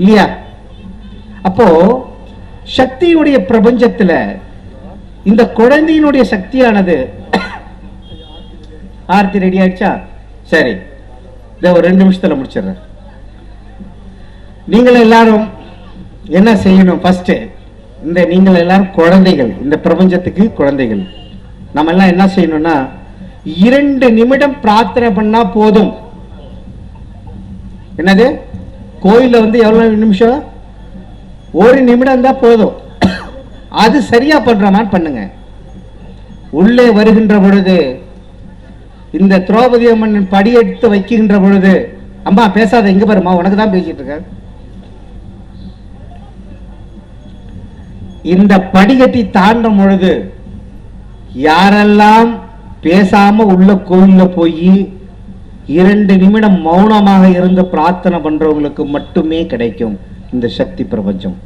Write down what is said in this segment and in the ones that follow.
இல்லையா? அப்போ சக்தியுடைய பிரபஞ்சத்துல இந்த குழந்தையினுடைய சக்தியானது ஆர்த்தி ரெடி ஆயிடுச்சா? சரி. இதை ஒரு ரெண்டு நிமிஷத்துல முடிச்சிடுறேன். நீங்கள் எல்லாரும் என்ன செய்யணும் ஃபர்ஸ்ட் இந்த நீங்கள் எல்லாரும் குழந்தைகள் இந்த பிரபஞ்சத்துக்கு குழந்தைகள். நம்ம எல்லாம் என்ன செய்யணும்னா இரண்டு நிமிடம் பிரார்த்தனை பண்ணா போதும். என்னது? கோயிலில் வந்து எவ்வளோ நிமிஷம்? ஒரு நிமிடம் தான் போதும். அது சரியாக பண்ற மாதிரி பண்ணுங்க. உள்ளே வருகின்ற பொழுது இந்த திரௌபதி அம்மன் படியெடுத்து வைக்கின்ற பொழுது அம்மா பேசாத எங்க பாருமா உனக்கு தான் பேசிட்டு இருக்க இந்த படிகட்டி தாண்டும் பொழுது யாரெல்லாம் பேசாம உள்ள கோயில்ல போய் இரண்டு நிமிடம் மௌனமாக இருந்து பிரார்த்தனை பண்ணுறவங்களுக்கு மட்டுமே கிடைக்கும் இந்த சக்தி பிரபஞ்சம்.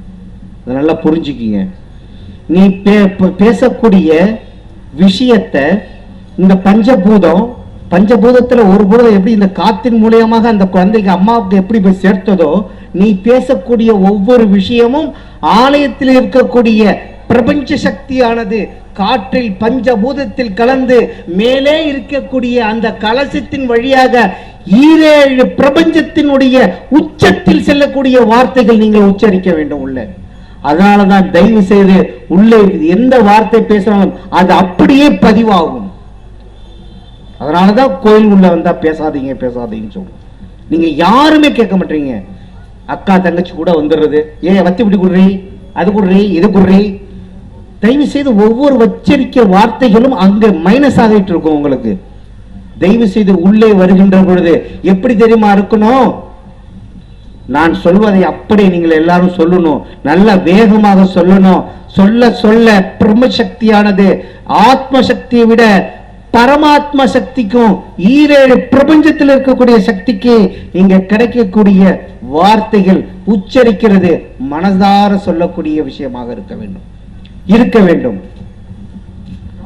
அதை நல்லா புரிஞ்சுக்கிங்க. நீ பே- பேசக்கூடிய விஷயத்த இந்த பஞ்சபூதம் பஞ்சபூதத்துல ஒரு பூதம் எப்படி இந்த காத்தின் மூலியமாக அந்த குழந்தைக்கு அம்மாவுக்கு எப்படி போய் சேர்த்ததோ நீ பேசக்கூடிய ஒவ்வொரு விஷயமும் ஆலயத்தில் இருக்கக்கூடிய பிரபஞ்ச சக்தியானது காற்றில் பஞ்சபூதத்தில் கலந்து மேலே இருக்கக்கூடிய அந்த கலசத்தின் வழியாக ஈரேழு பிரபஞ்சத்தினுடைய உச்சத்தில் செல்லக்கூடிய வார்த்தைகள் நீங்கள் உச்சரிக்க வேண்டும் உள்ள. அதனாலதான் தயவு செய்து உள்ளே எந்த வார்த்தை பேசுறாலும் அது அப்படியே பதிவாகும். அதனாலதான் கோயில் உள்ள வந்தா பேசாதீங்க பேசாதீங்கன்னு சொல்லுவோம் நீங்க யாருமே கேட்க மாட்டீங்க. அக்கா தங்கச்சி கூட வந்துடுறது. ஏன் வத்தி இப்படி குடுறீ? அது குடுறீ? இது குடுறீ? தயவு செய்து ஒவ்வொரு வச்சரிக்க வார்த்தைகளும் அங்க மைனஸ் ஆகிட்டு இருக்கும் உங்களுக்கு. தயவு செய்து உள்ளே வருகின்ற பொழுது எப்படி தெரியுமா இருக்கணும்? நான் சொல்வதை அப்படியே நீங்கள் எல்லாரும் சொல்லணும். நல்ல வேகமாக சொல்லணும். சொல்ல சொல்ல பிரம்ம சக்தியானது. ஆத்ம சக்தியை விட பரமாத்ம சக்திக்கும் ஈரேழு பிரபஞ்சத்தில் இருக்கக்கூடிய சக்திக்கு இங்க கிடைக்கக்கூடிய வார்த்தைகள் உச்சரிக்கிறது மனதார சொல்லக்கூடிய விஷயமாக இருக்க வேண்டும். இருக்க வேண்டும்.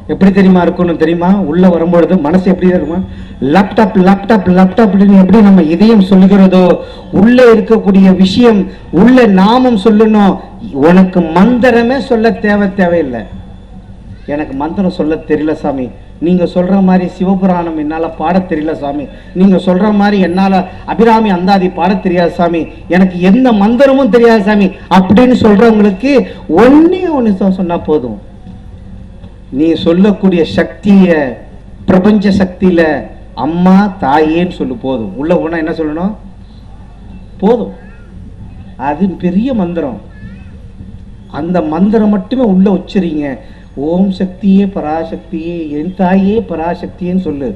எப்படி தெரியுமா இருக்கணும் தெரியுமா? உள்ள வரும்பொழுது மனசு எப்படி இருக்குமா? லேப்டாப் லேப்டாப் லேப்டாப் எப்படி நம்ம இதயம் சொல்லுகிறதோ உள்ள இருக்கக்கூடிய விஷயம் உள்ள நாமம் சொல்லணும். உனக்கு மந்திரமே சொல்ல தேவை தேவையில்லை. எனக்கு மந்திரம் சொல்ல தெரியல சாமி. நீங்க சொல்ற மாதிரி சிவபுராணம் என்னால பாட தெரியல சாமி. நீங்க சொல்ற மாதிரி என்னால அபிராமி அந்தாதி பாட தெரியாது சாமி. எனக்கு எந்த மந்திரமும் தெரியாது சாமி. அப்படின்னு சொல்றவங்களுக்கு ஒன்றே ஒன்று சொன்னா போதும். நீ சொல்லக்கூடிய சக்தியை பிரபஞ்ச சக்தியில அம்மா தாயேன்னு சொல்லு போதும். உள்ள போனா என்ன சொல்லணும்? போதும். அது பெரிய மந்திரம். அந்த மந்திரம் மட்டுமே உள்ள உச்சரிங்க ஓம் சக்தியே பராசக்தியே என் தாயே பராசக்தியேன்னு சொல்லு.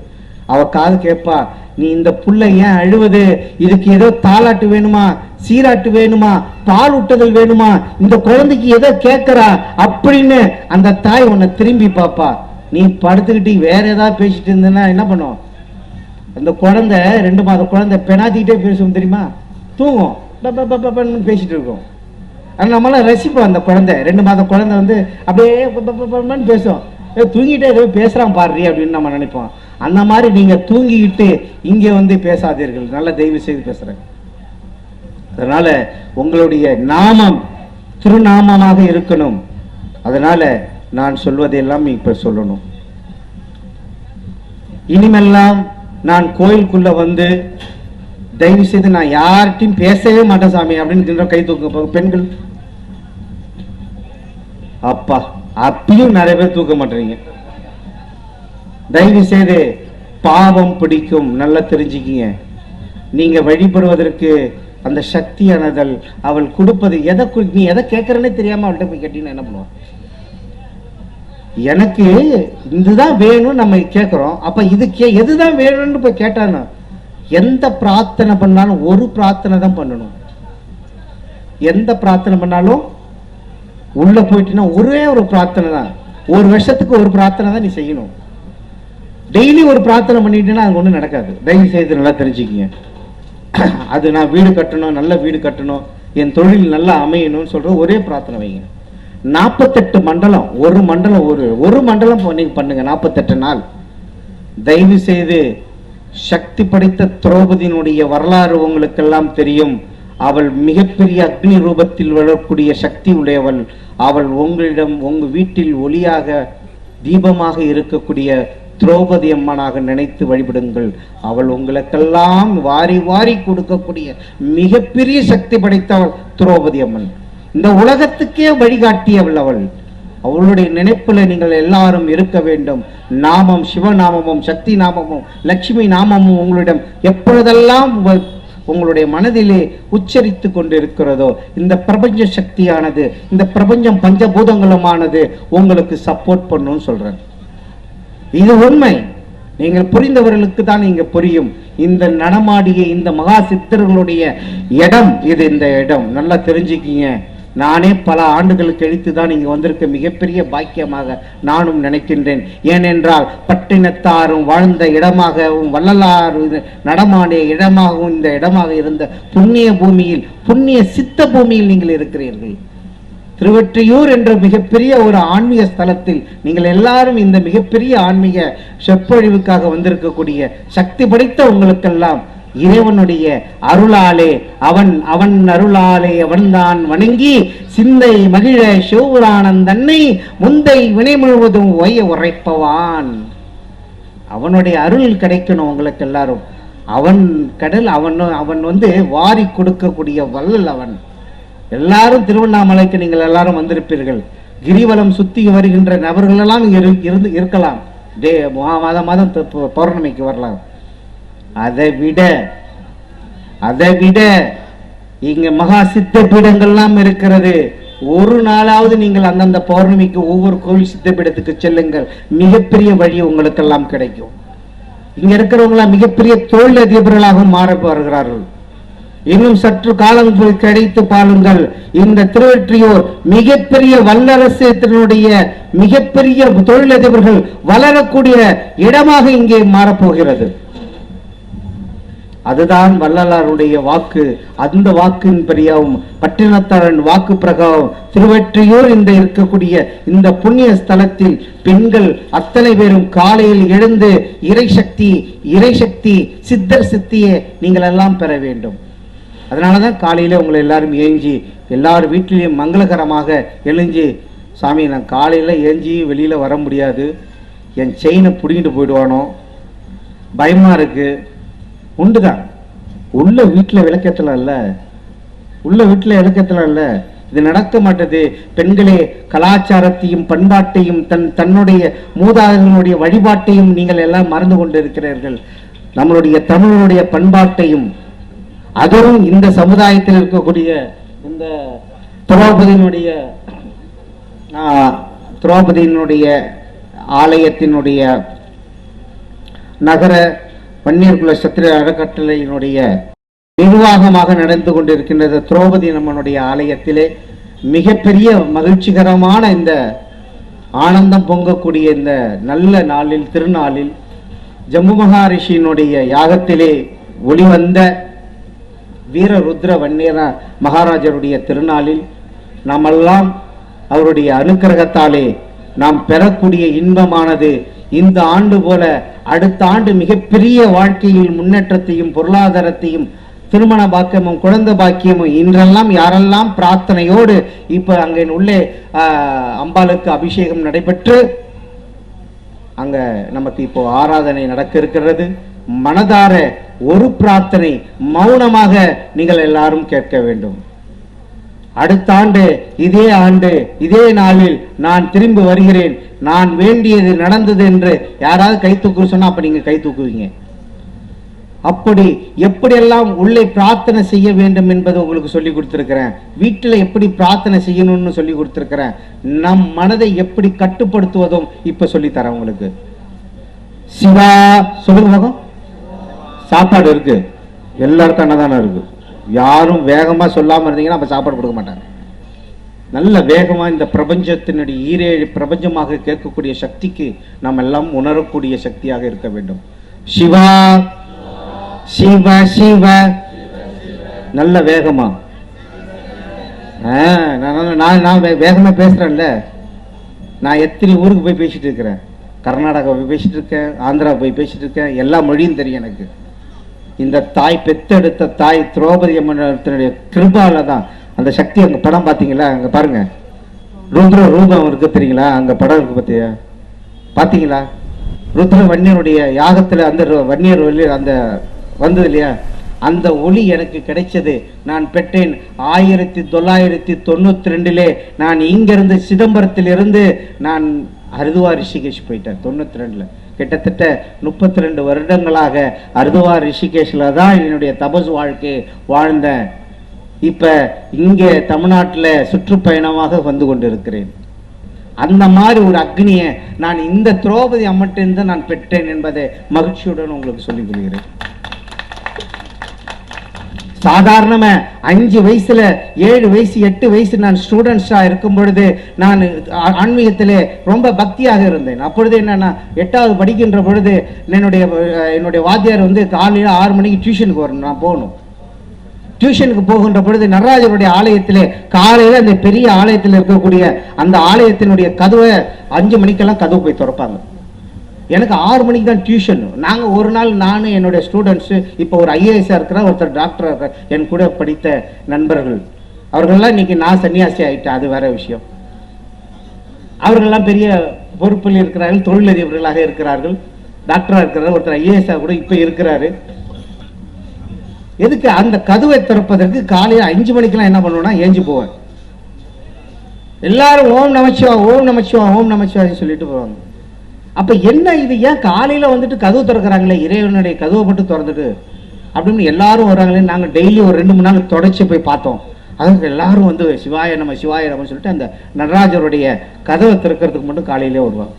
அவ காது கேட்பா நீ இந்த புள்ள ஏன் அழுவது? இதுக்கு ஏதோ தாலாட்டு வேணுமா? சீராட்டு வேணுமா? பால் ஊட்டுதல் வேணுமா? இந்த குழந்தைக்கு ஏதோ கேட்கறா? அப்படின்னு அந்த தாய் உன்னை திரும்பி பாப்பா நீ படுத்துக்கிட்டு வேற ஏதாவது பேசிட்டு இருந்தேன்னா என்ன பண்ணும்? அந்த குழந்தை ரெண்டு மாத குழந்தை பெனாத்திக்கிட்டே பேசுவோம் தெரியுமா? தூங்கும். பேசிட்டு இருக்கோம். ஆனால் நம்மளாம் ரசிப்போம் அந்த குழந்தை. ரெண்டு மாத குழந்தை வந்து அப்படியே பேசுவோம். பேசும் ஏ தூங்கிட்டே ஏதோ பேசுறான் பாரு அப்படின்னு நம்ம நினைப்போம். அந்த மாதிரி நீங்க தூங்கிக்கிட்டு இங்கே வந்து பேசாதீர்கள். நல்ல தயவு செய்து பேசுகிறேன் அதனால உங்களுடைய நாமம் திருநாமமாக இருக்கணும். அதனால நான் சொல்வதையெல்லாம் இப்ப சொல்லணும். இனிமெல்லாம் நான் கோயிலுக்குள்ள வந்து தயவு செய்து நான் யார்கிட்டயும் பேசவே மாட்டேன் சாமி அப்படின்னு கை தூக்க பெண்கள். அப்பா அப்பயும் நிறைய பேர் தூக்க மாட்டேறீங்க. தயவு செய்து பாவம் பிடிக்கும் நல்லா தெரிஞ்சுக்கிங்க. நீங்க வழிபடுவதற்கு அந்த சக்தியானதல் அவள் கொடுப்பது எதை நீ எதை கேட்கறனே தெரியாம அவள்கிட்ட போய் கேட்டீங்கன்னா என்ன பண்ணுவான் எனக்கு இதுதான் வேணும் நம்ம கேட்குறோம். அப்ப இது கே எதுதான் வேணும்னு போய் கேட்டானா? எந்த பிரார்த்தனை பண்ணாலும் ஒரு பிரார்த்தனை தான் பண்ணணும். எந்த பிரார்த்தனை பண்ணாலும் உள்ள போயிட்டுனா ஒரே ஒரு பிரார்த்தனை தான். ஒரு வருஷத்துக்கு ஒரு பிரார்த்தனை தான் நீ செய்யணும். டெய்லி ஒரு பிரார்த்தனை பண்ணிட்டேன்னா அது ஒன்றும் நடக்காது. தயவு செய்து நல்லா தெரிஞ்சுக்கிங்க. அது நான் வீடு கட்டணும் நல்ல வீடு கட்டணும் என் தொழில் நல்லா அமையணும்னு சொல்ற ஒரே பிரார்த்தனை வைங்க. நாற்பத்தெட்டு மண்டலம் ஒரு மண்டலம் ஒரு ஒரு மண்டலம் நீங்கள் பண்ணுங்க நாற்பத்தெட்டு நாள். தயவு செய்து சக்தி படைத்த திரௌபதியினுடைய வரலாறு உங்களுக்கெல்லாம் தெரியும். அவள் மிகப்பெரிய அக்னி ரூபத்தில் வளரக்கூடிய சக்தி உடையவள். அவள் உங்களிடம் உங்கள் வீட்டில் ஒளியாக தீபமாக இருக்கக்கூடிய திரௌபதி அம்மனாக நினைத்து வழிபடுங்கள். அவள் உங்களுக்கெல்லாம் வாரி வாரி கொடுக்கக்கூடிய மிகப்பெரிய சக்தி படைத்தவள் திரௌபதி அம்மன். இந்த உலகத்துக்கே வழிகாட்டியவள் அவள். அவருடைய நினைப்புல நீங்கள் எல்லாரும் இருக்க வேண்டும். நாமம் சிவநாமமும் சக்தி நாமமும் லட்சுமி நாமமும் உங்களிடம் எப்பொழுதெல்லாம் உங்களுடைய மனதிலே உச்சரித்து கொண்டிருக்கிறதோ இந்த பிரபஞ்ச சக்தியானது இந்த பிரபஞ்சம் பஞ்சபூதங்களுமானது உங்களுக்கு சப்போர்ட் பண்ணும்னு சொல்றேன். இது உண்மை. நீங்கள் புரிந்தவர்களுக்கு தான் இங்க புரியும். இந்த நடமாடிய இந்த மகா சித்தர்களுடைய இடம் இது இந்த இடம். நல்லா தெரிஞ்சுக்கிங்க. நானே பல ஆண்டுகள் கழித்து தான் இங்க வந்திருக்க மிகப்பெரிய பாக்கியமாக நானும் நினைக்கின்றேன். ஏனென்றால் பட்டினத்தாரும் வாழ்ந்த இடமாகவும் வள்ளலார் நடமாடிய இடமாகவும் இந்த இடமாக இருந்த புண்ணிய பூமியில் புண்ணிய சித்த பூமியில் நீங்கள் இருக்கிறீர்கள். திருவெற்றியூர் என்ற மிகப்பெரிய ஒரு ஆன்மீக ஸ்தலத்தில் நீங்கள் எல்லாரும் இந்த மிகப்பெரிய ஆன்மீக சொற்பொழிவுக்காக வந்திருக்கக்கூடிய சக்தி படைத்த உங்களுக்கெல்லாம் இறைவனுடைய அருளாலே அவன் அவன் அருளாலே அவன்தான் வணங்கி சிந்தை மகிழ சிவபுராணந்தன்னை முந்தை வினை முழுவதும் ஒய உரைப்பவான். அவனுடைய அருள் கிடைக்கணும் உங்களுக்கு எல்லாரும். அவன் கடல் அவன் அவன் வந்து வாரி கொடுக்கக்கூடிய வள்ளல் அவன். எல்லாரும் திருவண்ணாமலைக்கு நீங்கள் எல்லாரும் வந்திருப்பீர்கள். கிரிவலம் சுத்தி வருகின்ற நபர்களெல்லாம் இரு- இருந்து இருக்கலாம். டே மா- மாதம் மாதம் பௌர்ணமிக்கு வரலாம். அதை விட அதை விட இங்க மகா சித்த பீடங்கள்லாம் இருக்கிறது. ஒரு நாளாவது நீங்கள் அந்தந்த பௌர்ணமிக்கு ஒவ்வொரு கோவில் சித்த பீடத்துக்கு செல்லுங்கள். மிகப்பெரிய வழி உங்களுக்கெல்லாம் கிடைக்கும். இங்க இருக்கிறவங்களாம் மிகப்பெரிய தொழில் அதிபர்களாகவும் மாற வருகிறார்கள் இன்னும் சற்று காலம் கிடைத்து பாருங்கள். இந்த திருவெற்றியூர் மிகப்பெரிய வல்லரசத்தினுடைய மிகப்பெரிய தொழிலதிபர்கள் வளரக்கூடிய இடமாக இங்கே மாறப்போகிறது. அதுதான் வள்ளலாருடைய வாக்கு. அந்த வாக்கின் பெரியாவும் பட்டினத்தாரன் வாக்கு பிரகாரம் திருவற்றியூர் இந்த இருக்கக்கூடிய இந்த புண்ணிய ஸ்தலத்தில் பெண்கள் அத்தனை பேரும் காலையில் எழுந்து இறைசக்தி இறைசக்தி சித்தர் சித்தியை நீங்கள் எல்லாம் பெற வேண்டும். அதனால தான் காலையில் உங்களை எல்லாரும் ஏஞ்சி எல்லார் வீட்டிலையும் மங்களகரமாக எழுஞ்சி சாமி நான் காலையில் ஏஞ்சி வெளியில் வர முடியாது. என் செயினை பிடிங்கிட்டு போயிடுவானோ? பயமாக இருக்குது உண்டுதான். உள்ள வீட்டில் விளக்கத்தில் இல்லை? உள்ள வீட்டில் விளக்கத்தில் இல்லை? இது நடக்க மாட்டது. பெண்களே கலாச்சாரத்தையும் பண்பாட்டையும் தன் தன்னுடைய மூதாதைகளுடைய வழிபாட்டையும் நீங்கள் எல்லாம் மறந்து கொண்டு இருக்கிறீர்கள் நம்மளுடைய தமிழனுடைய பண்பாட்டையும் அதுவும் இந்த சமுதாயத்தில் இருக்கக்கூடிய இந்த திரௌபதியினுடைய திரௌபதியினுடைய ஆலயத்தினுடைய நகர வன்னியர்குல சத்திர அறக்கட்டளையினுடைய நிர்வாகமாக நடந்து கொண்டிருக்கின்றது. திரௌபதி நம்மனுடைய ஆலயத்திலே மிகப்பெரிய மகிழ்ச்சிகரமான இந்த ஆனந்தம் பொங்கக்கூடிய இந்த நல்ல நாளில் திருநாளில் ஜம்மு மகாரிஷியினுடைய யாகத்திலே ஒளிவந்த வீரருத்ர வன்னியர மகாராஜருடைய திருநாளில் நாமெல்லாம் அவருடைய அனுக்கிரகத்தாலே நாம் பெறக்கூடிய இன்பமானது இந்த ஆண்டு போல அடுத்த ஆண்டு மிகப்பெரிய வாழ்க்கையில் முன்னேற்றத்தையும் பொருளாதாரத்தையும் திருமண பாக்கியமும் குழந்தை பாக்கியமும் இன்றெல்லாம் யாரெல்லாம் பிரார்த்தனையோடு இப்ப அங்கே உள்ளே ஆஹ், அம்பாளுக்கு அபிஷேகம் நடைபெற்று அங்க நமக்கு இப்போ ஆராதனை நடக்க இருக்கிறது. மனதார ஒரு பிரார்த்தனை மௌனமாக நீங்கள் எல்லாரும் கேட்க வேண்டும். அடுத்த ஆண்டு இதே ஆண்டு இதே நாளில் நான் திரும்பி வருகிறேன். நான் வேண்டியது நடந்தது என்று யாராவது கை தூக்குற சொன்னா அப்ப நீங்க கை தூக்குவீங்க. அப்படி எப்படியெல்லாம் உள்ளே பிரார்த்தனை செய்ய வேண்டும் என்பது உங்களுக்கு சொல்லி கொடுத்துருக்கிறேன். வீட்டில் எப்படி பிரார்த்தனை செய்யணும்னு சொல்லி கொடுத்துருக்கிறேன். நம் மனதை எப்படி கட்டுப்படுத்துவதும் இப்ப சொல்லித்தரேன் உங்களுக்கு. சிவா சொல்லுங்க சாப்பாடு இருக்கு. எல்லாருக்கும் அன்னதானம் இருக்கு. யாரும் வேகமாக சொல்லாமல் இருந்தீங்கன்னா அப்போ சாப்பாடு கொடுக்க மாட்டாங்க. நல்ல வேகமாக இந்த பிரபஞ்சத்தினுடைய ஈரேழு பிரபஞ்சமாக கேட்கக்கூடிய சக்திக்கு நாம் எல்லாம் உணரக்கூடிய சக்தியாக இருக்க வேண்டும். சிவா! சிவ சிவ! நல்ல வேகமா. நான் நான் நான் பேசுகிறேன்ல நான் எத்தனை ஊருக்கு போய் பேசிகிட்டு இருக்கிறேன். கர்நாடகா போய் பேசிகிட்டு இருக்கேன் ஆந்திரா போய் பேசிகிட்டு இருக்கேன் எல்லா மொழியும் தெரியும் எனக்கு. இந்த தாய் பெத்தெடுத்த தாய் திரௌபதி அம்மனுடைய கிருபால தான் அந்த சக்தி அங்கே படம் பார்த்தீங்களா? அங்கே பாருங்க. ருத்ர ரூபம் இருக்கு தெரியுங்களா? அங்கே படம் இருக்கு பார்த்தியா? பார்த்தீங்களா? ருத்ர வன்னியனுடைய யாகத்தில் அந்த வன்னியர் ஒளி அந்த வந்தது இல்லையா? அந்த ஒளி எனக்கு கிடைச்சது. நான் பெற்றேன். ஆயிரத்தி தொள்ளாயிரத்தி தொண்ணூத்தி ரெண்டிலே நான் இங்கிருந்து சிதம்பரத்திலிருந்து நான் ஹரிதுவார் ரிஷிகேஷ் போயிட்டேன் தொண்ணூத்தி ரெண்டுல கிட்டத்தட்ட முப்பத்தி ரெண்டு வருடங்களாக ஹரிதுவார் ரிஷிகேஷ்ல தான் என்னுடைய தபஸ் வாழ்க்கை வாழ்ந்தேன் இப்ப இங்கே தமிழ்நாட்டுல சுற்றுப்பயணமாக வந்து கொண்டிருக்கிறேன். அந்த மாதிரி ஒரு அக்னியை நான் இந்த திரௌபதி அம்மட்டிருந்து நான் பெற்றேன் என்பதை மகிழ்ச்சியுடன் உங்களுக்கு சொல்லிக் கொள்கிறேன். சாதாரணமா அஞ்சு வயசுல ஏழு வயசு எட்டு வயசு நான் ஸ்டூடெண்ட்ஸா இருக்கும் பொழுது நான் ஆன்மீகத்திலே ரொம்ப பக்தியாக இருந்தேன். அப்பொழுது என்னன்னா எட்டாவது படிக்கின்ற பொழுது என்னுடைய என்னுடைய வாத்தியார் வந்து காலையில் ஆறு மணிக்கு டியூஷனுக்கு வரணும் நான் போகணும். டியூஷனுக்கு போகின்ற பொழுது நடராஜருடைய ஆலயத்திலே காலையில் அந்த பெரிய ஆலயத்தில் இருக்கக்கூடிய அந்த ஆலயத்தினுடைய கதவை அஞ்சு மணிக்கெல்லாம் கதவு போய் திறப்பாங்க. எனக்கு ஆறு மணிக்கு தான் டியூஷன் நாங்கள் ஒரு நாள் நான் என்னுடைய ஸ்டூடெண்ட்ஸு இப்போ ஒரு ஐஏஎஸ்ஸாக இருக்கிற ஒருத்தர் டாக்டர் இருக்கிற என் கூட படித்த நண்பர்கள். அவர்கள்லாம் இன்னைக்கு நான் சன்னியாசி ஆயிட்டேன் அது வேற விஷயம். அவர்கள்லாம் பெரிய பொறுப்பில் இருக்கிறார்கள் தொழிலதிபர்களாக இருக்கிறார்கள். டாக்டராக இருக்கிறார் ஒருத்தர் ஐஏஎஸ்ஸாக கூட இப்போ இருக்கிறாரு. எதுக்கு அந்த கதவை திறப்பதற்கு காலையில் அஞ்சு மணிக்கெல்லாம் என்ன பண்ணுவேன்னா ஏஞ்சி போவேன். எல்லாரும் ஓம் நமச்சிவா ஓம் நமச்சிவா ஓம் நமச்சிவான்னு சொல்லிட்டு போவாங்க. அப்போ என்ன இது? ஏன் காலையில் வந்துட்டு கதவு திறக்கிறாங்களே? இறைவனுடைய கதவை மட்டும் திறந்துட்டு அப்படின்னு எல்லாரும் வர்றாங்களே. நாங்கள் டெய்லி ஒரு ரெண்டு மூணு நாள் தொடச்சி போய் பார்த்தோம். அதுக்கு எல்லாரும் வந்து சிவாய நம்ம சிவாய நம்ம சொல்லிட்டு அந்த நடராஜருடைய கதவை திறக்கிறதுக்கு மட்டும் காலையிலே வருவாங்க.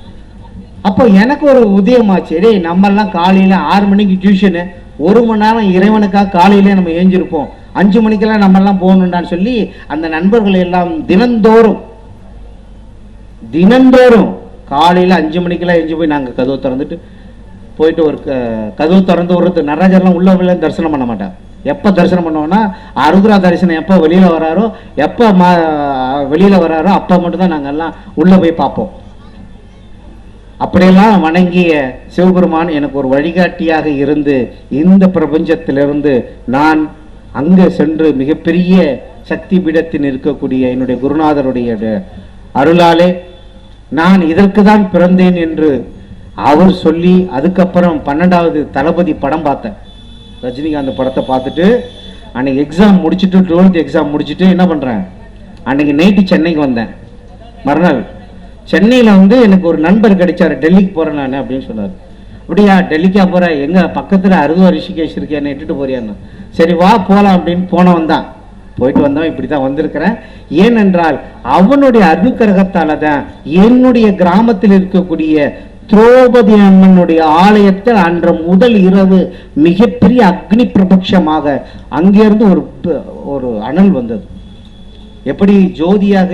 அப்போ எனக்கு ஒரு உதயமாச்சு. டேய் நம்மெல்லாம் காலையில் ஆறு மணிக்கு டியூஷனு. ஒரு மணி நேரம் இறைவனுக்காக காலையிலே நம்ம ஏஞ்சிருப்போம். அஞ்சு மணிக்கெல்லாம் நம்ம எல்லாம் சொல்லி அந்த நண்பர்கள் எல்லாம் தினந்தோறும் தினந்தோறும் காலையில அஞ்சு மணிக்கெல்லாம் எஞ்சி போய் நாங்க கதவு திறந்துட்டு போயிட்டு ஒரு க- கதவு திறந்து ஒரு நடராஜர்லாம் உள்ள உள்ள தரிசனம் பண்ண மாட்டேன் எப்போ தரிசனம் பண்ணுவோன்னா அருகுரா தரிசனம் எப்போ வெளியில வராரோ எப்போ மா வெளியில வராரோ அப்போ மட்டும்தான் நாங்க எல்லாம் உள்ள போய் பார்ப்போம். அப்படியெல்லாம் வணங்கிய சிவபெருமான் எனக்கு ஒரு வழிகாட்டியாக இருந்து இந்த பிரபஞ்சத்திலிருந்து நான் அங்கே சென்று மிகப்பெரிய சக்தி பீடத்தில் இருக்கக்கூடிய என்னுடைய குருநாதருடைய அருளாலே நான் இதற்கு தான் பிறந்தேன் என்று அவர் சொல்லி அதுக்கப்புறம் பன்னெண்டாவது தளபதி படம் பார்த்தேன். ரஜினிகாந்த் படத்தை பார்த்துட்டு அன்னைக்கு எக்ஸாம் முடிச்சுட்டு டுவெல்த் எக்ஸாம் முடிச்சுட்டு என்ன பண்ணுறேன் அன்னைக்கு நைட்டு சென்னைக்கு வந்தேன். மறுநாள் சென்னையில் வந்து எனக்கு ஒரு நண்பர் கிடைச்சார் டெல்லிக்கு போகிறேன் நான் அப்படின்னு சொன்னார். அப்படியா டெல்லிக்கா போகிறேன் எங்கே பக்கத்தில் அறுதுவா ரிஷிகேஷ் இருக்கேன்னு இட்டுட்டு போறியான்னு. சரி வா போகலாம் அப்படின்னு போனவன் தான். போயிட்டு வந்தவன் இப்படி தான் வந்திருக்கிறேன். ஏனென்றால் அவனுடைய அருக்கரகத்தால தான் என்னுடைய கிராமத்தில் இருக்கக்கூடிய திரௌபதி அம்மனுடைய ஆலயத்தில் அன்ற முதல் இரவு மிகப்பெரிய அக்னி பிரபட்சமாக அங்கிருந்து ஒரு ஒரு அனல் வந்தது. எப்படி ஜோதியாக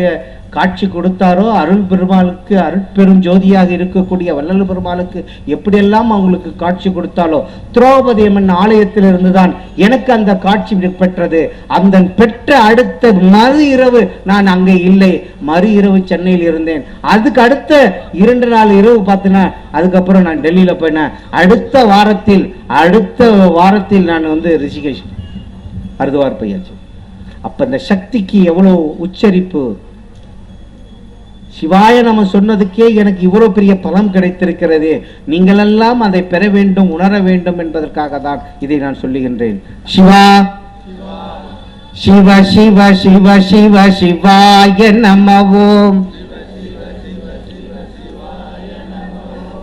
காட்சி கொடுத்தாரோ அருள் பெருமாளுக்கு அருட்பெரும் ஜோதியாக இருக்கக்கூடிய வள்ளல் பெருமாளுக்கு எப்படியெல்லாம் அவங்களுக்கு காட்சி கொடுத்தாலோ திரௌபதி அம்மன் ஆலயத்திலிருந்து தான் எனக்கு அந்த காட்சி பெற்றது. அந்த பெற்ற அடுத்த மறு இரவு நான் அங்கே இல்லை. மறு இரவு சென்னையில் இருந்தேன். அதுக்கு அடுத்த இரண்டு நாள் இரவு பார்த்தீங்கன்னா அதுக்கப்புறம் நான் டெல்லியில் போயினேன் அடுத்த வாரத்தில் அடுத்த வாரத்தில் நான் வந்து ரிஷிகேஷ் அருதுவார் போயாச்சு அப்போ இந்த சக்திக்கு எவ்வளோ உச்சரிப்பு சிவாய நம்ம சொன்னதுக்கே எனக்கு இவ்வளோ பெரிய பலம் கிடைத்திருக்கிறது. நீங்களெல்லாம் அதை பெற வேண்டும் உணர வேண்டும் என்பதற்காக தான் இதை நான் சொல்லுகின்றேன். சிவா சிவ சிவ சிவ சிவ சிவாய நமவோம்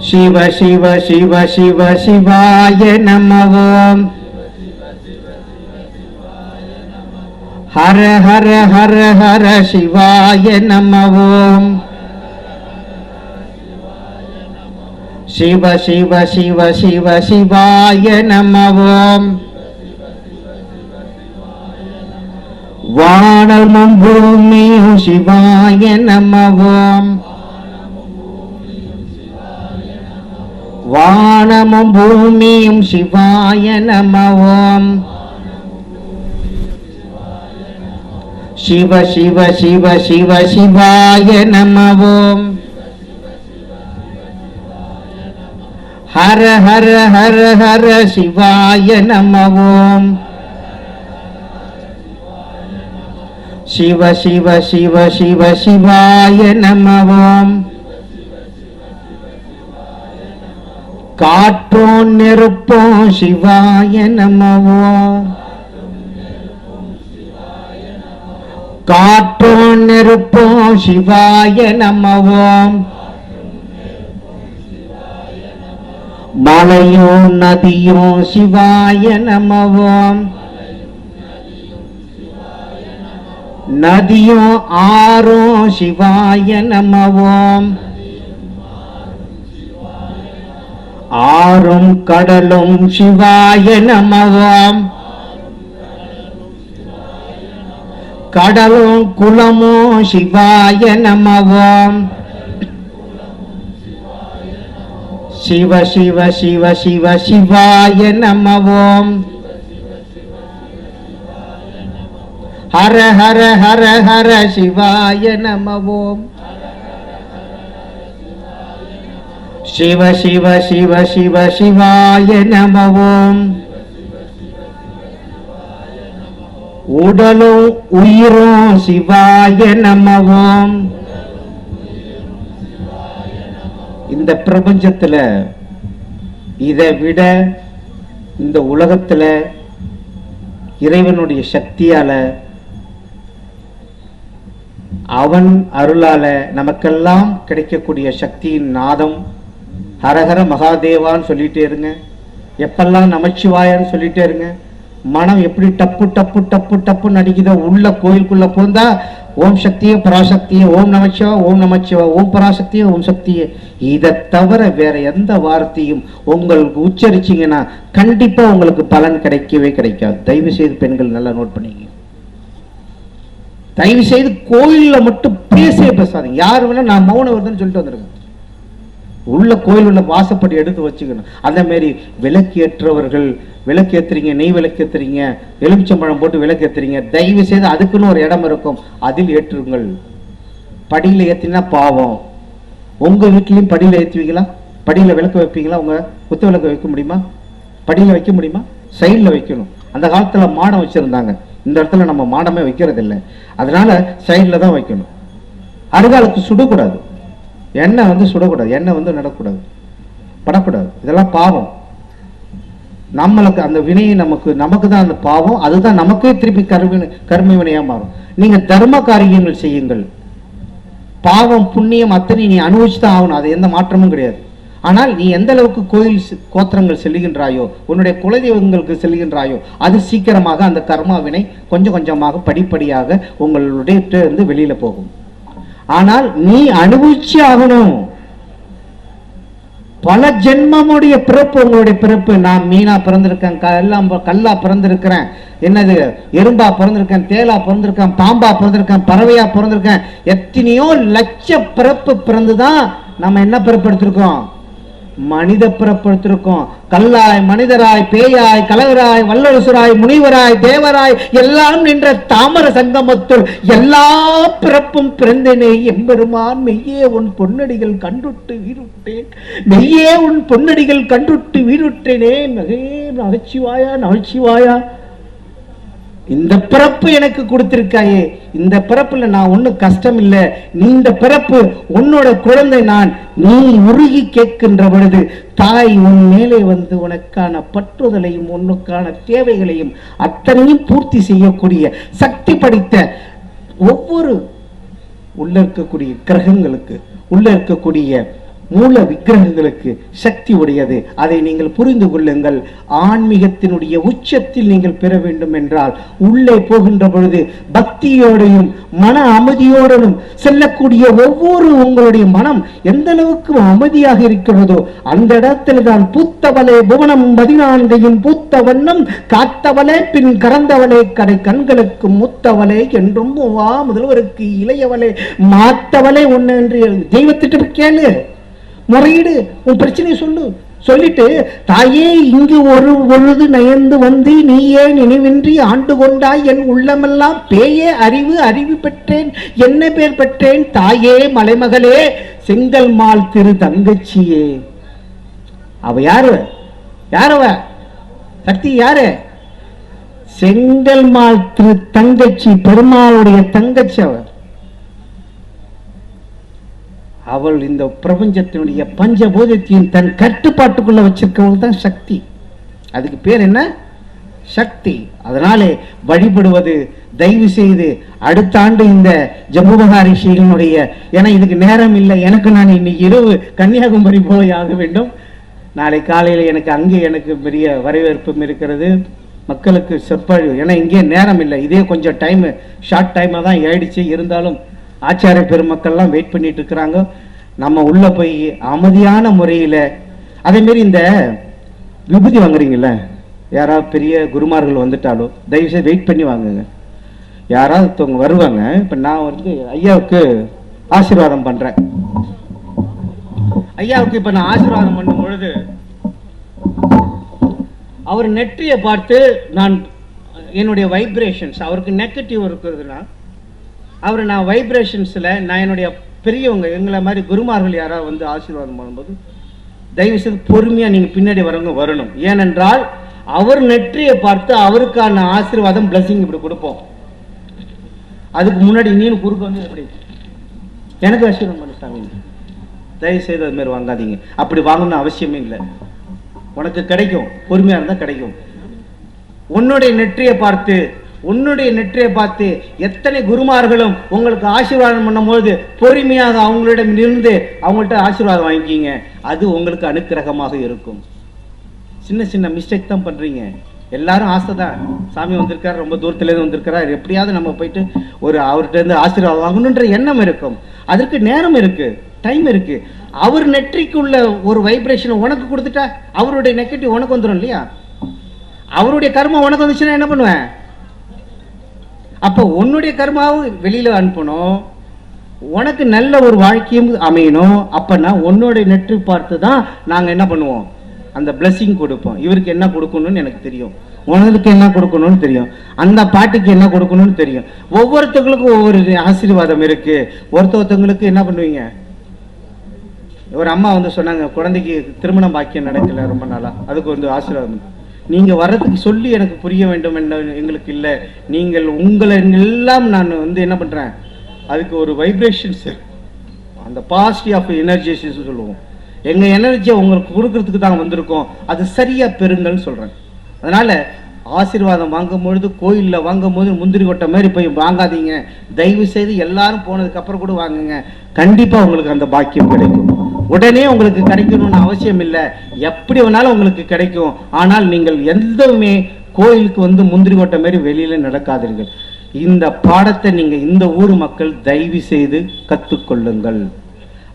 சிவ சிவ சிவ சிவ சிவாய நமவோம் ஹர ஹர ஹர ஹர சிவாய நமவோம் சிவ சிவ சிவ சிவ சிவாய நமவோம் வானமும் பூமியும் சிவாய நமவோம் வானமும் பூமியும் சிவாய நமவோம் சிவ சிவ சிவ சிவ சிவாய நமவோம். ஹர ஹர ஹர ஹர சிவாய நமவோம். சிவ சிவ சிவ சிவ சிவாய நமவோம். காற்றோன் நெருப்போம் சிவாய நமவோம். காற்றோன் நெருப்போம் சிவாய நம மலையும் நதியும் சிவாய நம நதியும் ஆறும் சிவாய நம ஆறும் கடலும் சிவாய நம கடலும் குளமும் சிவாய நமவோம் சிவ சிவ சிவ சிவ சிவாய நமவோம் ஹர ஹர ஹர ஹர சிவாய நமவோம் சிவ சிவ சிவ சிவ சிவாய நமவோம் உடலும் உயிரும் சிவாய நமகம் இந்த பிரபஞ்சத்துல இதை விட இந்த உலகத்துல இறைவனுடைய சக்தியால அவன் அருளால நமக்கெல்லாம் கிடைக்கக்கூடிய சக்தியின் நாதம் ஹரஹர மகாதேவான்னு சொல்லிட்டே இருங்க. எப்பெல்லாம் நமச்சிவாயான்னு சொல்லிட்டே இருங்க. மனம் எப்படி டப்பு டப்பு டப்பு டப்புன்னு அடிக்குதோ உள்ள கோயிலுக்குள்ள போந்தா ஓம் சக்தியே பராசக்தியே ஓம் நமச்சிவா ஓம் நமச்சிவா ஓம் பராசக்தியே ஓம் சக்தியே. இதை தவிர வேற எந்த வார்த்தையும் உங்களுக்கு உச்சரிச்சீங்கன்னா கண்டிப்பா உங்களுக்கு பலன் கிடைக்கவே கிடைக்காது. தயவு செய்து பெண்கள் நல்லா நோட் பண்ணிங்க தயவு செய்து கோயில்ல மட்டும் பேசவே பேசாதீங்க. யார் வேணா நான் மௌன வருதுன்னு சொல்லிட்டு வந்துருங்க உள்ள கோயில் உள்ள வாசப்படி எடுத்து வச்சுக்கணும். அந்த மாதிரி விளக்கேற்றவர்கள் விளக்கேத்துறீங்க நெய் விளக்கேத்துறீங்க எலுமிச்சம்பழம் போட்டு விளக்கேத்துறீங்க தயவு செய்து அதுக்குன்னு ஒரு இடம் இருக்கும். அதில் ஏற்றுங்கள். படியில் ஏற்றினா பாவம். உங்கள் வீட்லயும் படியில் ஏற்றுவீங்களா படியில் விளக்கு வைப்பீங்களா? உங்கள் குத்து விளக்கு வைக்க முடியுமா? படியில் வைக்க முடியுமா? சைடில் வைக்கணும். அந்த காலத்தில் மாடம் வச்சிருந்தாங்க. இந்த இடத்துல நம்ம மாடமே வைக்கிறது இல்லை அதனால சைடில் தான் வைக்கணும். அருகாலுக்கு சுடக்கூடாது. எண்ணெய் வந்து சுடக்கூடாது. எண்ணெய் வந்து நடக்கூடாது. படக்கூடாது. இதெல்லாம் பாவம். நம்மளுக்கு அந்த வினையை நமக்கு நமக்கு தான் அந்த பாவம் அதுதான் நமக்கே திருப்பி கருவினை கர்ம வினையாக மாறும். நீங்கள் தர்ம காரியங்கள் செய்யுங்கள். பாவம் புண்ணியம் அத்தனை நீ அனுபவிச்சு தான் ஆகணும். அது எந்த மாற்றமும் கிடையாது. ஆனால் நீ எந்த அளவுக்கு கோயில் செ- கோத்திரங்கள் செல்லுகின்றாயோ உன்னுடைய குலதெய்வங்களுக்கு செல்கின்றாயோ அது சீக்கிரமாக அந்த கர்மாவினை கொஞ்சம் கொஞ்சமாக படிப்படியாக உங்களுடைய வந்து வெளியில போகும். ஆனால் நீ அனுபவிச்சு ஆகணும். பல ஜென்மமுடைய பிறப்பு உங்களுடைய பிறப்பு. நான் மீனா பிறந்திருக்கேன் கல்லாம் கல்லா பிறந்திருக்கிறேன். என்னது எறும்பா பிறந்திருக்கேன் தேலா பிறந்திருக்கேன் பாம்பா பிறந்திருக்கேன் பறவையா பிறந்திருக்கேன். எத்தனையோ லட்ச பிறப்பு பிறந்துதான் நம்ம என்ன பிறப்படுத்திருக்கோம் மனித பிறப்படுத்திருக்கோம் கல்லாய் மனிதராய் பேயாய் கலவராய் வல்லரசுராய் முனிவராய் தேவராய் எல்லாம் நின்ற தாமர சங்கமத்துள் எல்லா பிறப்பும் பிறந்தனே. எம்பெருமான் மெய்யே உன் பொன்னடிகள் கண்டுட்டு வீருட்டேன். மெய்யே உன் பொன்னடிகள் கண்டுட்டு வீருட்டேனே. மகே நகைச்சுவாயா நகைச்சுவாயா. இந்த பிறப்பு எனக்கு கொடுத்திருக்காயே. இந்த பிறப்புல நான் ஒன்றும் கஷ்டம் இல்லை நீ இந்த பிறப்பு உன்னோட குழந்தை நான். நீ உருகி கேட்கின்ற பொழுது தாய் உன் மேலே வந்து உனக்கான பற்றுதலையும் உன்னுக்கான தேவைகளையும் அத்தனையும் பூர்த்தி செய்யக்கூடிய சக்தி படைத்த ஒவ்வொரு உள்ள இருக்கக்கூடிய கிரகங்களுக்கு உள்ள இருக்கக்கூடிய மூல விக்கிரகங்களுக்கு சக்தி உடையது. அதை நீங்கள் புரிந்து கொள்ளுங்கள். ஆன்மீகத்தினுடைய உச்சத்தில் நீங்கள் பெற வேண்டும் என்றால் உள்ளே போகின்ற பொழுது பக்தியோடையும் மன அமைதியோடனும் செல்லக்கூடிய ஒவ்வொரு உங்களுடைய மனம் எந்த அளவுக்கு அமைதியாக இருக்கிறதோ அந்த இடத்துல தான் பூத்தவளே புவனம் பதினான்கையும் பூத்த வண்ணம் காத்தவளே பின் கறந்தவளே கடை கண்களுக்கு மூத்தவளே என்றும் வா முதல்வருக்கு இளையவளே மாத்தவளே ஒன்று என்று தெய்வத்திட்டு கேளு. முறையீடு உன் பிரச்சனையை சொல்லு. சொல்லிட்டு தாயே இங்கு ஒரு பொழுது நயந்து வந்து நீயே நினைவின்றி ஆண்டு கொண்டாய். என் உள்ளமெல்லாம் பேயே அறிவு அறிவு பெற்றேன். என்ன பேர் பெற்றேன்? தாயே மலைமகளே செங்கல் மால் திரு தங்கச்சியே. அவ யாரு? யாரவ சக்தி யாரு? செங்கல்மாள் திரு தங்கச்சி பெருமாளுடைய தங்கச்சி அவ. அவள் இந்த பிரபஞ்சத்தினுடைய பஞ்சபூதத்தையும் தன் கட்டுப்பாட்டுக்குள்ள வச்சிருக்கவள் தான் சக்தி. அதுக்கு பேர் என்ன? சக்தி. அதனாலே வழிபடுவது தயவு செய்து அடுத்த ஆண்டு இந்த ஜம்மு மகாரிஷியினுடைய ஏன்னா இதுக்கு நேரம் இல்லை எனக்கு நான் இன்னைக்கு இரவு கன்னியாகுமரி போய் ஆக வேண்டும். நாளை காலையில் எனக்கு அங்கே எனக்கு பெரிய வரவேற்பும் இருக்கிறது. மக்களுக்கு செப்பழிவு ஏன்னா இங்கே நேரம் இல்லை. இதே கொஞ்சம் டைம் ஷார்ட் டைமாக தான் ஆயிடுச்சு. இருந்தாலும் ஆச்சாரிய பெருமக்கள்லாம் வெயிட் பண்ணிட்டு இருக்கிறாங்க நம்ம உள்ள போய் அமைதியான முறையில் அதேமாரி இந்த விபூதி வாங்குறீங்கள யாராவது பெரிய குருமார்கள் வந்துட்டாலும் தயவுசெய்து வெயிட் பண்ணி வாங்குங்க. யாராவது ஒருத்தவங்க வருவாங்க இப்போ நான் வந்து ஐயாவுக்கு ஆசீர்வாதம் பண்ணுறேன் ஐயாவுக்கு இப்போ நான் ஆசீர்வாதம் பண்ணும் பொழுது அவர் நெற்றியை பார்த்து நான் என்னுடைய வைப்ரேஷன்ஸ் அவருக்கு நெகட்டிவ் இருக்கிறதுனா அவர் நான் வைப்ரேஷன்ஸில் நான் என்னுடைய பெரியவங்க எங்களை மாதிரி குருமார்கள் யாராவது வந்து ஆசீர்வாதம் பண்ணும்போது தயவு செய்து பொறுமையாக நீங்கள் பின்னாடி வரவங்க வரணும். ஏனென்றால் அவர் நெற்றியை பார்த்து அவருக்கான ஆசீர்வாதம் பிளஸிங் இப்படி கொடுப்போம். அதுக்கு முன்னாடி நீனு குறுக்க வந்து எப்படி? எனக்கு ஆசீர்வாதம் பண்ணு சாமி. தயவு செய்து அது மாதிரி வாங்காதீங்க. அப்படி வாங்கணும்னு அவசியமே இல்லை. உனக்கு கிடைக்கும். பொறுமையாக இருந்தால் கிடைக்கும். உன்னுடைய நெற்றியை பார்த்து உன்னுடைய நெற்றியை பார்த்து எத்தனை குருமார்களும் உங்களுக்கு ஆசீர்வாதம் பண்ணும்போது பொறுமையாக அவங்களிடம் இருந்து அவங்கள்ட்ட ஆசீர்வாதம் வாங்கிக்கிங்க. அது உங்களுக்கு அனுக்கிரகமாக இருக்கும். சின்ன சின்ன மிஸ்டேக் தான் பண்றீங்க. எல்லாரும் ஆசை தான் சாமி வந்திருக்காரு ரொம்ப தூரத்துலேருந்து வந்திருக்கிறார். எப்படியாவது நம்ம போயிட்டு ஒரு அவர்கிட்டருந்து ஆசீர்வாதம் வாங்கணுன்ற எண்ணம் இருக்கும். அதற்கு நேரம் இருக்கு டைம் இருக்கு. அவர் நெற்றிக்குள்ள ஒரு வைப்ரேஷன் உனக்கு கொடுத்துட்டா அவருடைய நெகட்டிவ் உனக்கு வந்துடும் இல்லையா? அவருடைய கர்மம் உனக்கு வந்துச்சுன்னா என்ன பண்ணுவேன்? அப்போ உன்னுடைய கர்மாவும் வெளியில் அனுப்பணும். உனக்கு நல்ல ஒரு வாழ்க்கையும் அமையணும். அப்போன்னா உன்னோட நெற்றி பார்த்து தான் நாங்கள் என்ன பண்ணுவோம்? அந்த blessing கொடுப்போம். இவருக்கு என்ன கொடுக்கணும்னு எனக்கு தெரியும். உனக்கு என்ன கொடுக்கணும்னு தெரியும். அந்த பாட்டுக்கு என்ன கொடுக்கணும்னு தெரியும். ஒவ்வொருத்தவங்களுக்கும் ஒவ்வொரு ஆசீர்வாதம் இருக்கு. ஒருத்த ஒருத்தவங்களுக்கு என்ன பண்ணுவீங்க? ஒரு அம்மா வந்து சொன்னாங்க குழந்தைக்கு திருமணம் பாக்கியம் நடக்கல ரொம்ப நாளா. அதுக்கு வந்து ஆசீர்வாதம். நீங்கள் வர்றதுக்கு சொல்லி எனக்கு புரிய வேண்டும் என்ற எங்களுக்கு இல்லை. நீங்கள் உங்களை எல்லாம் நான் வந்து என்ன பண்ணுறேன் அதுக்கு ஒரு வைப்ரேஷன்ஸ் அந்த பாசிட்டிவ் ஆஃப் எனர்ஜிஸ் சொல்லுவோம். எங்கள் எனர்ஜியை உங்களுக்கு கொடுக்கறதுக்கு தான் வந்திருக்கோம். அது சரியாக பெறுங்கள்னு சொல்கிறேன் அதனால் ஆசீர்வாதம் வாங்கும் பொழுது கோயிலில் வாங்கும் போது முந்திரி கொட்டை மாதிரி போய் வாங்காதீங்க. தயவு செய்து எல்லாரும் போனதுக்கப்புறம் கூட வாங்குங்க. கண்டிப்பாக உங்களுக்கு அந்த பாக்கியம் கிடைக்கும். உடனே உங்களுக்கு கிடைக்கணும்னு அவசியம் இல்லை. எப்படி வேணாலும் உங்களுக்கு கிடைக்கும். ஆனால் நீங்கள் எந்தவுமே கோயிலுக்கு வந்து முந்திரி கொட்டை மாதிரி வெளியில் நடக்காதீர்கள். இந்த பாடத்தை நீங்க இந்த ஊர் மக்கள் தயவு செய்து கற்றுக்கொள்ளுங்கள்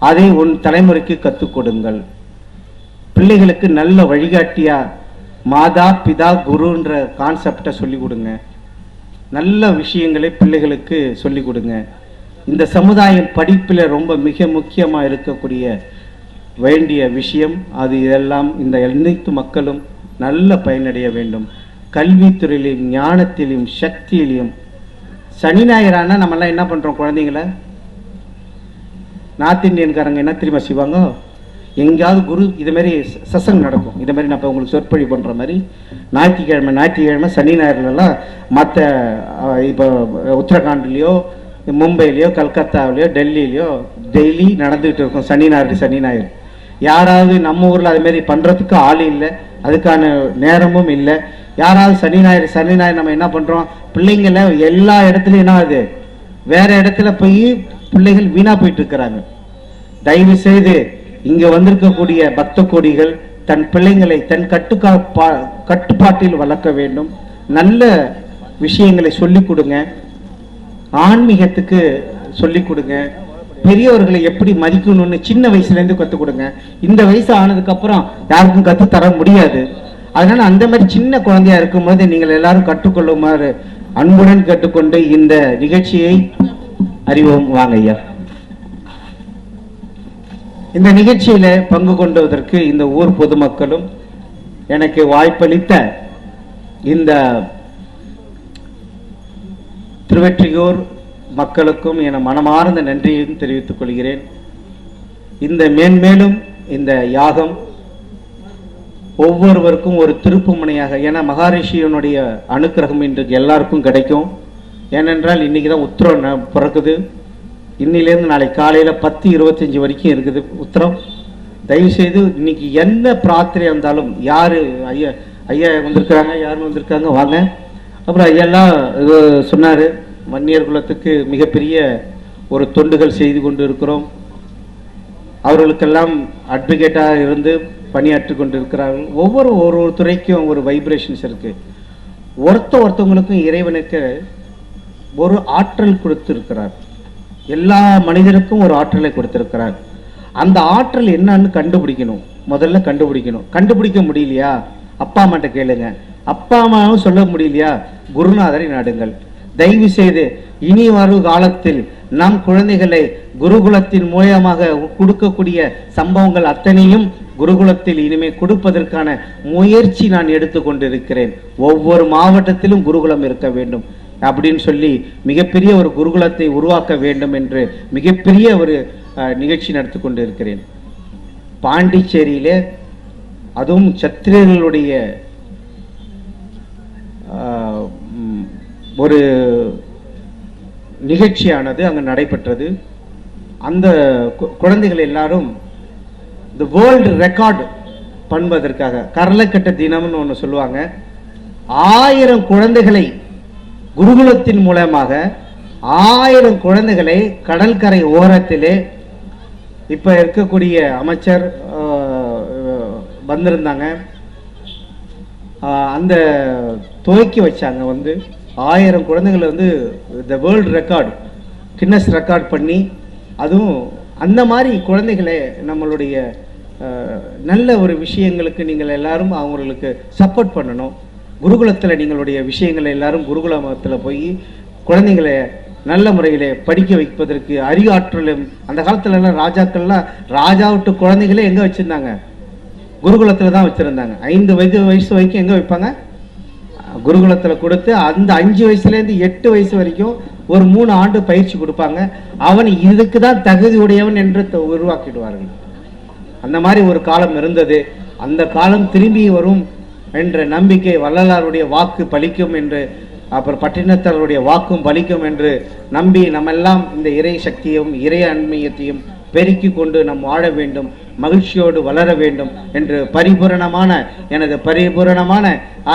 அதை உன் தலைமுறைக்கு கற்றுக் கொடுங்கள். பிள்ளைகளுக்கு நல்ல வழிகாட்டியா மாதா பிதா குருன்ற கான்செப்டை சொல்லிக் கொடுங்க. நல்ல விஷயங்களை பிள்ளைகளுக்கு சொல்லிக் கொடுங்க. இந்த சமுதாயம் படிப்பில் ரொம்ப மிக முக்கியமாக இருக்கக்கூடிய வேண்டிய விஷயம் அது இதெல்லாம் இந்த அனைத்து மக்களும் நல்ல பயனடைய வேண்டும். கல்வித்துறையிலும் ஞானத்திலையும் சக்தியிலையும் சனி ஞாயிறானா நம்மெல்லாம் என்ன பண்ணுறோம் குழந்தைங்கள? நார்த் இந்தியன்காரங்க என்ன தெரியுமா செய்வாங்க? எங்கேயாவது குரு இதுமாரி சசங் நடக்கும். இது மாதிரி நான் இப்போ உங்களுக்கு சொற்பொழி பண்ணுற மாதிரி ஞாயிற்றுக்கிழமை ஞாயிற்றுக்கிழமை சனி ஞாயிறுலலாம் மற்ற இப்போ உத்தரகாண்ட்லேயோ மும்பையிலையோ கல்கத்தாவிலையோ டெல்லியிலையோ டெய்லி நடந்துகிட்டு இருக்கும் சனி ஞாயிறு சனி ஞாயிறு. யாராவது நம்ம ஊரில் அது மாதிரி பண்ணுறதுக்கு ஆள் இல்லை அதுக்கான நேரமும் இல்லை. யாராவது சனி ஞாயிறு சனி ஞாயிறு நம்ம என்ன பண்ணுறோம் பிள்ளைங்கள எல்லா இடத்துலையும் என்ன ஆகுது? வேற இடத்துல போய் பிள்ளைகள் வீணா போயிட்டு இருக்கிறாங்க. தயவு செய்து இங்க வந்திருக்கக்கூடிய பக்த கோடிகள் தன் பிள்ளைங்களை தன் கட்டுக்கா பா- கட்டுப்பாட்டில் வளர்க்க வேண்டும். நல்ல விஷயங்களை சொல்லிக் கொடுங்க. ஆன்மீகத்துக்கு சொல்லிக் கொடுங்க. பெரியவர்களை எப்படி மதிக்கணும்னு சின்ன வயசுல இருந்து கற்றுக் கொடுங்க இந்த வயசு ஆனதுக்கு அப்புறம் யாருக்கும் கத்து தர முடியாது. அதனால அந்த மாதிரி சின்ன குழந்தையா இருக்கும்போது நீங்கள் எல்லாரும் கற்றுக்கொள்ளுமாறு அன்புடன் கேட்டுக்கொண்டு இந்த நிகழ்ச்சியை அறிவோம். வாங்க ஐயா. இந்த நிகழ்ச்சியில பங்கு கொண்டதற்கு இந்த ஊர் பொதுமக்களும் எனக்கு வாய்ப்பளித்த இந்த திருவெற்றியூர் மக்களுக்கும் என மனமார்ந்த நன்றியையும் தெரிவித்துக் கொள்கிறேன். இந்த மேன்மேலும் இந்த யாகம் ஒவ்வொருவருக்கும் ஒரு திருப்பு முனையாக ஏன்னா மகாரிஷியனுடைய அனுக்கிரகம் இன்றைக்கு எல்லாருக்கும் கிடைக்கும். ஏனென்றால் இன்னைக்கு தான் உத்திரம் ந- பிறக்குது. இன்னிலேருந்து நாளை காலையில் பத்து இருபத்தஞ்சி வரைக்கும் இருக்குது உத்திரம். தயவுசெய்து இன்னைக்கு என்ன பிரார்த்தனை இருந்தாலும் யார் ஐயா ஐயா வந்திருக்கிறாங்க யார் வந்திருக்காங்க வாங்க. அப்புறம் ஐயெல்லாம் இது சொன்னார் மன்னியர் குலத்துக்கு மிகப்பெரிய ஒரு தொண்டுகள் செய்து கொண்டு இருக்கிறோம் அவர்களுக்கெல்லாம் அட்வொகேட்டாக இருந்து பணியாற்றி கொண்டிருக்கிறார்கள். ஒவ்வொரு ஒரு ஒரு துறைக்கும் ஒரு வைப்ரேஷன்ஸ் இருக்குது ஒருத்த ஒருத்தவங்களுக்கும் இறைவனுக்கு ஒரு ஆற்றல் கொடுத்திருக்கிறார். எல்லா மனிதருக்கும் ஒரு ஆற்றலை கொடுத்திருக்கிறார். அந்த ஆற்றல் என்னன்னு கண்டுபிடிக்கணும். முதல்ல கண்டுபிடிக்கணும். கண்டுபிடிக்க முடியலையா? அப்பா அம்மாட்ட கேளுங்க. அப்பா அம்மாவும் சொல்ல முடியலையா? குருநாதரை நாடுங்கள். தயவு செய்து இனி வரும் காலத்தில் நம் குழந்தைகளை குருகுலத்தின் மூலமாக கொடுக்கக்கூடிய சம்பவங்கள் அத்தனையும் குருகுலத்தில் இனிமே கொடுப்பதற்கான முயற்சி நான் எடுத்துக்கொண்டிருக்கிறேன் ஒவ்வொரு மாவட்டத்திலும் குருகுலம் இருக்க வேண்டும். அப்படின்னு சொல்லி மிகப்பெரிய ஒரு குருகுலத்தை உருவாக்க வேண்டும் என்று மிகப்பெரிய ஒரு அஹ், நிகழ்ச்சி நடத்தி கொண்டிருக்கிறேன். பாண்டிச்சேரியில பாண்டிச்சேரியிலே அதுவும் சத்திரியர்களுடைய ஆஹ், ஒரு நிகழ்ச்சியானது அங்கே நடைபெற்றது. அந்த கு- குழந்தைகள் எல்லாரும் இந்த வேர்ல்டு ரெக்கார்டு பண்ணுவதற்காக கரலக்கட்ட தினம்னு ஒன்று சொல்லுவாங்க. ஆயிரம் குழந்தைகளை குருகுலத்தின் மூலமாக ஆயிரம் குழந்தைகளை கடற்கரை ஓரத்திலே இப்போ இருக்கக்கூடிய அமைச்சர் வந்திருந்தாங்க. அந்த துவக்கி வச்சாங்க வந்து ஆயிரம் குழந்தைங்களை வந்து the world record Guinness record பண்ணி அதுவும் அந்த மாதிரி குழந்தைகளை நம்மளுடைய நல்ல ஒரு விஷயங்களுக்கு நீங்கள் எல்லாரும் அவங்களுக்கு சப்போர்ட் பண்ணணும். குருகுலத்தில் நீங்களுடைய விஷயங்களை எல்லாரும் குருகுலத்தில் போய் குழந்தைங்களை நல்ல முறையில் படிக்க வைப்பதற்கு அறிவாற்றலும் அந்த காலத்துலலாம் ராஜாக்கள்லாம் ராஜாவிட்டு குழந்தைகளே எங்கே வச்சுருந்தாங்க? குருகுலத்தில் தான் வச்சுருந்தாங்க. ஐந்து வயது வயசு வரைக்கும் எங்கே வைப்பாங்க? குருகுலத்தில் கொடுத்து அந்த அஞ்சு வயசுலேருந்து எட்டு வயசு வரைக்கும் ஒரு மூணு ஆண்டு பயிற்சி கொடுப்பாங்க. அவன் இதுக்கு தான் தகுதி உடையவன் என்று த- உருவாக்கிடுவார்கள். அந்த மாதிரி ஒரு காலம் இருந்தது. அந்த காலம் திரும்பி வரும் என்ற நம்பிக்கை வள்ளலாருடைய வாக்கு பலிக்கும் என்று அப்புறம் பட்டினத்தாருடைய வாக்கும் பலிக்கும் என்று நம்பி நம்மெல்லாம் இந்த இறை சக்தியும் இறை அண்மையத்தையும் பெருக்கி கொண்டு நாம் வாழ வேண்டும். மகிழ்ச்சியோடு வளர வேண்டும் என்று பரிபூரணமான எனது பரிபூரணமான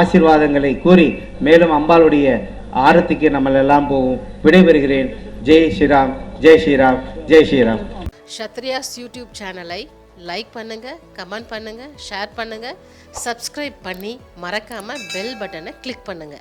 ஆசீர்வாதங்களை கூறி மேலும் அம்பாளுடைய ஆரத்திக்கு நம்மளெல்லாம் போவோம். விடைபெறுகிறேன். ஜெய் ஸ்ரீராம் ஜெய் ஸ்ரீராம் ஜெய் ஸ்ரீராம். சத்ரியாஸ் யூடியூப் சேனலை லைக் பண்ணுங்க கமெண்ட் பண்ணுங்க ஷேர் பண்ணுங்க சப்ஸ்கிரைப் பண்ணி மறக்காம பெல் பட்டனை கிளிக் பண்ணுங்க.